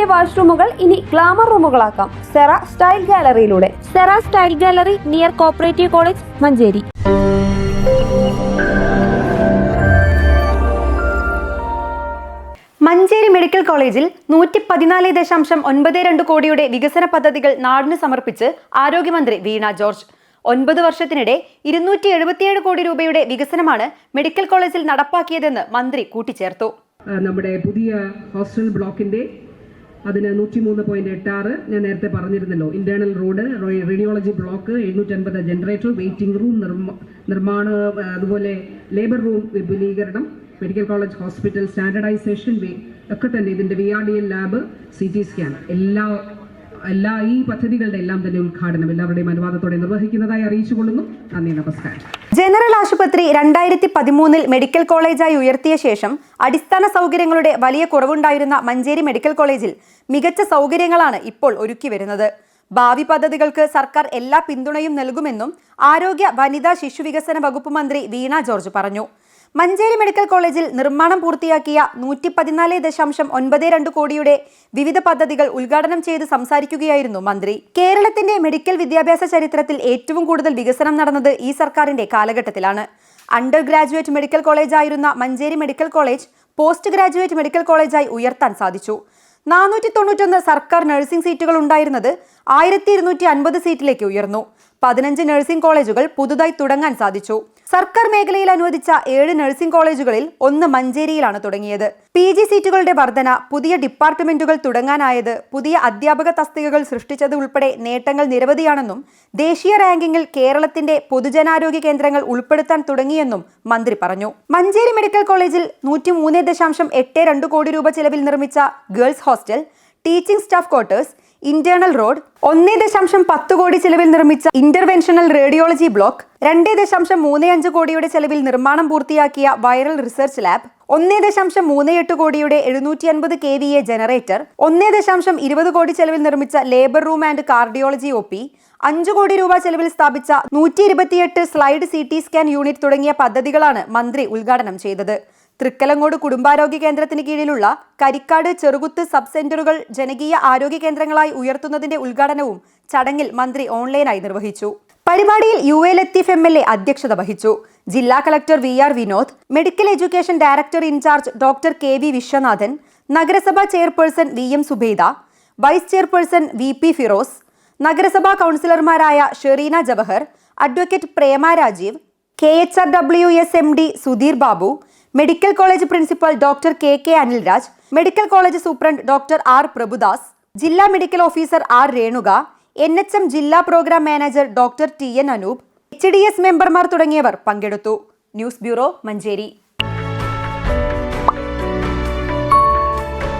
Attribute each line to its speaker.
Speaker 1: വീടിന്റെ വാഷ്റൂമുകൾ ഇനി ഗ്ലാമർ റൂമുകളാക്കാം. Cera style ഗാലറിയിലൂടെ. Zera style gallery near cooperative college Manjeri.
Speaker 2: Manjeri medical കോളേജിൽ നൂറ്റി പതിനാല് ദശാംശം ഒൻപത് രണ്ട് കോടിയുടെ വികസന പദ്ധതികൾ നാടിന് സമർപ്പിച്ച് ആരോഗ്യമന്ത്രി വീണ ജോർജ്. ഒൻപത് വർഷത്തിനിടെ ഇരുന്നൂറ്റി എഴുപത്തിയേഴ് കോടി രൂപയുടെ വികസനമാണ് മെഡിക്കൽ കോളേജിൽ നടപ്പാക്കിയതെന്ന് മന്ത്രി കൂട്ടിച്ചേർത്തു.
Speaker 3: നമ്മുടെ പുതിയ ഹോസ്റ്റൽ ബ്ലോക്കിന്റെ അതിന് നൂറ്റിമൂന്ന് പോയിന്റ് എട്ട് ആറ് ഞാൻ നേരത്തെ പറഞ്ഞിരുന്നല്ലോ. ഇന്റേണൽ റോഡ് റേഡിയോളജി ബ്ലോക്ക് എഴുന്നൂറ്റൻപത് ജനറേറ്റർ വെയിറ്റിംഗ് റൂം നിർമ്മ- നിർമ്മാണ അതുപോലെ ലേബർ റൂം വിപുലീകരണം മെഡിക്കൽ കോളേജ് ഹോസ്പിറ്റൽ സ്റ്റാൻഡർഡൈസേഷൻ ഒക്കെ തന്നെ ഇതിന്റെ V R D L lab C T scan എല്ലാ എല്ലാ ഈ പദ്ധതികളുടെ എല്ലാം തന്നെ ഉദ്ഘാടനം എല്ലാവരുടെയും അനുവാദത്തോടെ നിർവഹിക്കുന്നതായി അറിയിച്ചുകൊള്ളുന്നു. നന്ദി നമസ്കാരം.
Speaker 2: ജനറൽ ആശുപത്രി രണ്ടായിരത്തി പതിമൂന്നിൽ മെഡിക്കൽ കോളേജായി ഉയർത്തിയ ശേഷം അടിസ്ഥാന സൗകര്യങ്ങളുടെ വലിയ കുറവുണ്ടായിരുന്ന മഞ്ചേരി മെഡിക്കൽ കോളേജിൽ മികച്ച സൗകര്യങ്ങളാണ് ഇപ്പോൾ ഒരുക്കി വരുന്നത്. ഭാവി പദ്ധതികൾക്ക് സർക്കാർ എല്ലാ പിന്തുണയും നൽകുമെന്നും ആരോഗ്യ വനിതാ ശിശുവികസന വകുപ്പ് മന്ത്രി വീണ ജോർജ് പറഞ്ഞു. മഞ്ചേരി മെഡിക്കൽ കോളേജിൽ നിർമ്മാണം പൂർത്തിയാക്കിയ നൂറ്റി പതിനാല് ദശാംശം ഒൻപത് രണ്ട് കോടിയുടെ വിവിധ പദ്ധതികൾ ഉദ്ഘാടനം ചെയ്ത് സംസാരിക്കുകയായിരുന്നു മന്ത്രി. കേരളത്തിന്റെ മെഡിക്കൽ വിദ്യാഭ്യാസ ചരിത്രത്തിൽ ഏറ്റവും കൂടുതൽ വികസനം നടന്നത് ഈ സർക്കാരിന്റെ കാലഘട്ടത്തിലാണ്. Under graduate medical കോളേജായിരുന്ന Manjeri medical college post graduate medical കോളേജായി ഉയർത്താൻ സാധിച്ചു. നാനൂറ്റി തൊണ്ണൂറ്റൊന്ന് സർക്കാർ നഴ്സിംഗ് സീറ്റുകൾ ഉണ്ടായിരുന്നത് ആയിരത്തി ഇരുന്നൂറ്റി അൻപത് സീറ്റിലേക്ക് ഉയർന്നു. പതിനഞ്ച് നഴ്സിംഗ് കോളേജുകൾ പുതുതായി തുടങ്ങാൻ സാധിച്ചു. സർക്കാർ മേഖലയിൽ അനുവദിച്ച ഏഴ് നഴ്സിംഗ് കോളേജുകളിൽ ഒന്ന് മഞ്ചേരിയിലാണ് തുടങ്ങിയത്. പി ജി സീറ്റുകളുടെ വർധന പുതിയ ഡിപ്പാർട്ട്മെന്റുകൾ തുടങ്ങാനായത് പുതിയ അധ്യാപക തസ്തികകൾ സൃഷ്ടിച്ചത് ഉൾപ്പെടെ നേട്ടങ്ങൾ നിരവധിയാണെന്നും ദേശീയ റാങ്കിങ്ങിൽ കേരളത്തിന്റെ പൊതുജനാരോഗ്യ കേന്ദ്രങ്ങൾ ഉൾപ്പെടുത്താൻ തുടങ്ങിയെന്നും മന്ത്രി പറഞ്ഞു. മഞ്ചേരി മെഡിക്കൽ കോളേജിൽ നൂറ്റി മൂന്ന് ദശാംശം എട്ട് രണ്ട് കോടി രൂപ ചെലവിൽ നിർമ്മിച്ച girls hostel teaching staff quarters internal road ഒന്നേ ദശാംശം പത്ത് കോടി ചെലവിൽ നിർമ്മിച്ച ഇന്റർവെൻഷണൽ റേഡിയോളജി ബ്ലോക്ക് രണ്ടേ ദശാംശം മൂന്ന് അഞ്ച് കോടിയുടെ ചെലവിൽ നിർമ്മാണം പൂർത്തിയാക്കിയ വൈറൽ റിസർച്ച് ലാബ് ഒന്നേ ദശാംശം മൂന്ന് എട്ട് കോടിയുടെ എഴുന്നൂറ്റി അൻപത് കെ വി എ ജനറേറ്റർ ഒന്നേ ദശാംശം ഇരുപത് കോടി ചെലവിൽ നിർമ്മിച്ച labour room and cardiology O P അഞ്ച് കോടി രൂപ ചെലവിൽ സ്ഥാപിച്ച നൂറ്റി ഇരുപത്തിയെട്ട് slide C T scan unit തുടങ്ങിയ പദ്ധതികളാണ് മന്ത്രി ഉദ്ഘാടനം ചെയ്തത്. തൃക്കലങ്ങോട് കുടുംബാരോഗ്യ കേന്ദ്രത്തിന് കീഴിലുള്ള കരിക്കാട് ചെറുകുത്ത് സബ് സെന്ററുകൾ ജനകീയ ആരോഗ്യ കേന്ദ്രങ്ങളായി ഉയർത്തുന്നതിന്റെ ഉദ്ഘാടനവും ചടങ്ങിൽ മന്ത്രി ഓൺലൈനായി നിർവഹിച്ചു. പരിപാടിയിൽ U A Latheef M L A അധ്യക്ഷത വഹിച്ചു. ജില്ലാ collector V R Vinod medical education director in charge doctor K V Viswanathan നഗരസഭാ chairperson V M Subaida vice chairperson V P Firos നഗരസഭാ കൗൺസിലർമാരായ Shereena Jawahar advocate Prema Rajeev K H R W S M D Sudheer Babu medical college principal doctor K K Anilraj medical college superintendent doctor R Prabhudas ജില്ലാ medical officer R Renuka N H M ജില്ലാ programme manager doctor T N Anoop H D S മെമ്പർമാർ തുടങ്ങിയവർ പങ്കെടുത്തു. News bureau Manjeri.